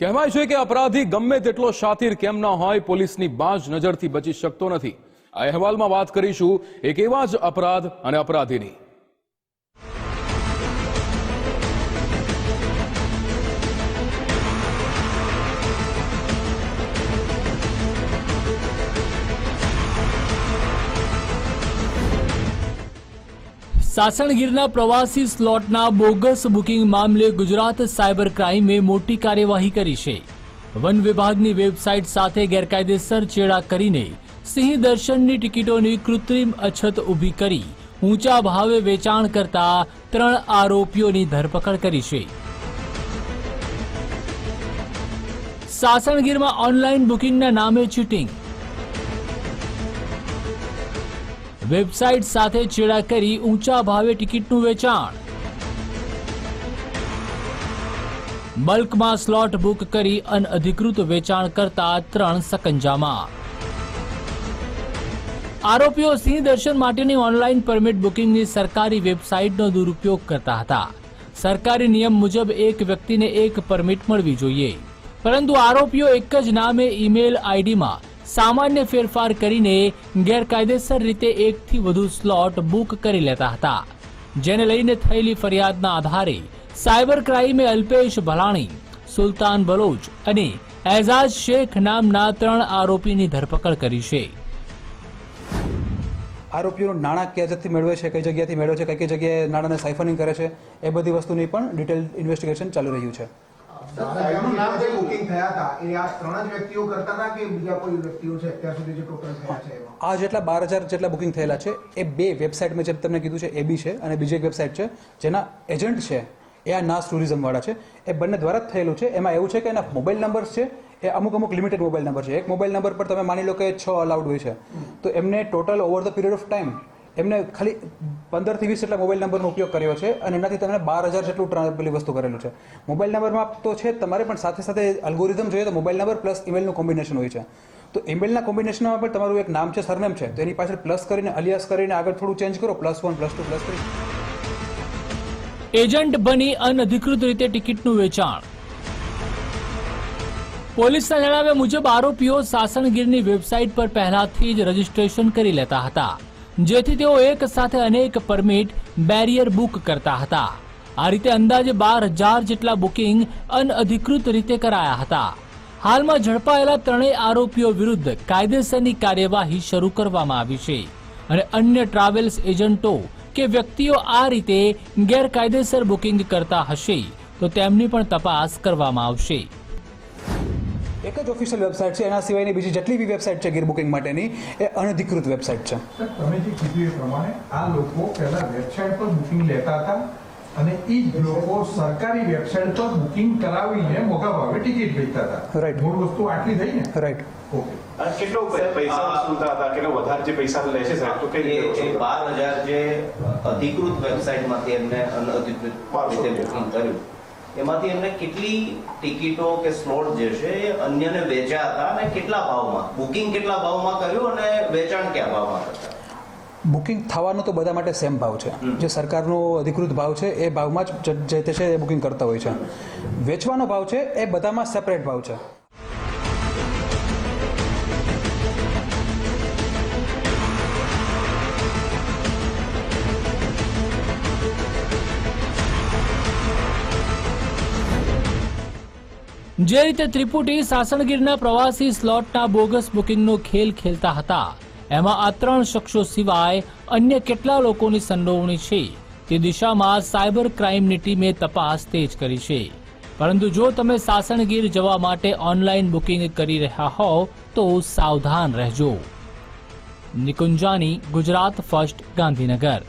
કહેવાય છે કે અપરાધી ગમે તેટલો શાતિર કેમ ન હોય, પોલીસની બાજ નજરથી બચી શકતો નથી. આ અહેવાલમાં વાત કરીશું એક એવા જ અપરાધ અને અપરાધીની. સાસણગીરના પ્રવાસી સ્લોટના બોગસ બુકિંગ મામલે ગુજરાત સાયબર ક્રાઇમે મોટી કાર્યવાહી કરી છે. વન વિભાગની વેબસાઇટ સાથે ગેરકાયદેસર ચેડા કરીને સિંહ દર્શનની ટિકિટોની કૃત્રિમ અછત ઊભી કરી ઊંચા ભાવે વેચાણ કરતા ત્રણ આરોપીઓની ધરપકડ કરી છે. સાસણગીરમાં ઓનલાઈન બુકિંગના નામે ચીટિંગ વેબસાઇટ સાથે ચેડા કરી ઊંચા ભાવે ટિકિટનું વેચાણ. બલ્કમાં સ્લોટ બુક કરી અનઅધિકૃત વેચાણ કરતા ત્રણ સકંજામાં. આરોપીઓ સિંહ દર્શન માટેની ઓનલાઈન પરમિટ બુકિંગની સરકારી વેબસાઇટનો દુરુપયોગ કરતા હતા. સરકારી નિયમ મુજબ એક વ્યક્તિને એક પરમિટ મળવી જોઈએ. પરંતુ આરોપીઓ એક જ નામે ઈમેલ આઈડીમાં સામાન્ય ફેરફાર કરીને ગેરકાયદેસર રીતે એકથી વધુ સ્લોટ બુક કરી લેતા હતા. જેને લઈને થયેલી ફરિયાદના આધારે સાયબર ક્રાઇમે અલ્પેશ ભલાણી, સુલતાન બલોચ અને એઝાજ શેખ નામના ત્રણ આરોપીની ધરપકડ કરી છે. આરોપીઓનું નાણાં ક્યાં મેળવે છે, કઈ જગ્યાથી મેળવે છે, કઈ કઈ જગ્યાએ નાણાંને સાયફનિંગ કરે છે, એ બધી વસ્તુની પણ ડિટેલ ઇન્વેસ્ટિગેશન ચાલી રહ્યું છે. સાહેબનું નામ જે બુકિંગ થયા હતા એ આ ત્રણ જ વ્યક્તિઓ કરતા હતા કે બીજા કોઈ વ્યક્તિઓ છે અત્યાર સુધી જે ટોટલ થયા છે એમાં? આ જેટલા બાર હજાર જેટલા બુકિંગ થયેલા છે એ બે વેબસાઇટ મેં જેમ તમને કીધું છે એ બી છે અને બીજી એક વેબસાઇટ છે જેના એજન્ટ છે એ આ નાસ ટુરિઝમ વાળા છે. એ બંને દ્વારા જ થયેલું છે. એમાં એવું છે કે એના મોબાઈલ નંબર છે એ અમુક અમુક લિમિટેડ મોબાઈલ નંબર છે. એક મોબાઈલ નંબર પર તમે માની લો કે છ અલાઉડ હોય છે. તો એમને total over the period of time એમને ખાલી પંદરથી વીસ જેટલા મોબાઈલ નંબરનો ઉપયોગ કર્યો છે અને એનાથી તમને બાર હજાર જેટલું પેલી વસ્તુ કરેલું છે. મોબાઈલ નંબરમાં તો છે, તમારે પણ સાથે સાથે અલ્ગોરિધમ જોઈએ તો મોબાઈલ નંબર પ્લસ ઈમેલનું કોમ્બિનેશન હોય છે. તો ઈમેલના કોમ્બિનેશનમાં પણ તમારું એક નામ છે સરનેમ છે, તો એની પાછળ પ્લસ કરીને અલિયાસ કરીને આગળ થોડું ચેન્જ કરો plus one plus two plus three agent બની અનધિકૃત રીતે ટિકિટનું વેચાણ. પોલીસના જણાવ્યા મુજબ આરોપીઓ સાસણગીરની વેબસાઇટ પર પહેલાથી જ રજીસ્ટ્રેશન કરી લેતા હતા. જેથી તેઓ એક સાથે અનેક પરમિટ, બેરિયર બુક કરતા હતા. આ રીતે અંદાજે બાર હજાર જેટલા બુકિંગ અનઅધિકૃત રીતે કરાયા હતા. હાલમાં ઝડપાયેલા ત્રણેય આરોપીઓ વિરુદ્ધ કાયદેસરની કાર્યવાહી શરૂ કરવામાં આવી છે અને અન્ય ટ્રાવેલ્સ એજન્ટો કે વ્યક્તિઓ આ રીતે ગેરકાયદેસર બુકિંગ કરતા હશે તો તેમની પણ તપાસ કરવામાં આવશે. એક જ ઓફિશિયલ વેબસાઇટ છે એના સિવાયની બીજી જેટલી બી વેબસાઇટ છે ગીર બુકિંગ માટેની એ અનધિકૃત વેબસાઇટ છે. તમે જે કીધું એ પ્રમાણે આ લોકો પહેલા વેબસાઇટ પર બુકિંગ લેતા હતા અને એ જ લોકો સરકારી વેબસાઇટ પર બુકિંગ કરાવીને મોંઘા ભાવે ટિકિટ વેચતા હતા. રાઈટ મૂળ વસ્તુ આટલી થઈ ને? રાઈટ ઓકે કેટલો પૈસા વસૂલતા હતા? કેટલો વધારે જે પૈસા લે છે સાહેબ? તો કે એ બાર હજાર જે અધિકૃત વેબસાઇટમાંથી એમને અનધિકૃત રીતે બુકિંગ કર્યું. એમાંથી એમને કેટલી ટિકિટો કે સ્લોટ જે છે એ અન્યને વેચ્યા હતા અને કેટલા ભાવમાં? બુકિંગ કેટલા ભાવમાં કર્યું અને વેચાણ કયા ભાવમાં કરતા? બુકિંગ થવાનો તો બધા માટે સેમ ભાવ છે. જે સરકારનો અધિકૃત ભાવ છે એ ભાવમાં જ જ- જે તે છે એ બુકિંગ કરતા હોય છે. વેચવાનો ભાવ છે એ બધામાં સેપરેટ ભાવ છે. જે રીતે ત્રિપુટી સાસણગીરના પ્રવાસી સ્લોટના બોગસ બુકિંગનો ખેલ ખેલતા હતા. એમાં આ ત્રણ શખ્સો સિવાય અન્ય કેટલા લોકોની સંડોવણી છે, તે દિશામાં સાયબર ક્રાઇમની ટીમે તપાસ તેજ કરી છે. પરંતુ જો તમે સાસણગીર જવા માટે ઓનલાઈન બુકિંગ કરી રહ્યા હોવ, તો સાવધાન રહેજો. નિકુંજાની, ગુજરાત ફર્સ્ટ, ગાંધીનગર.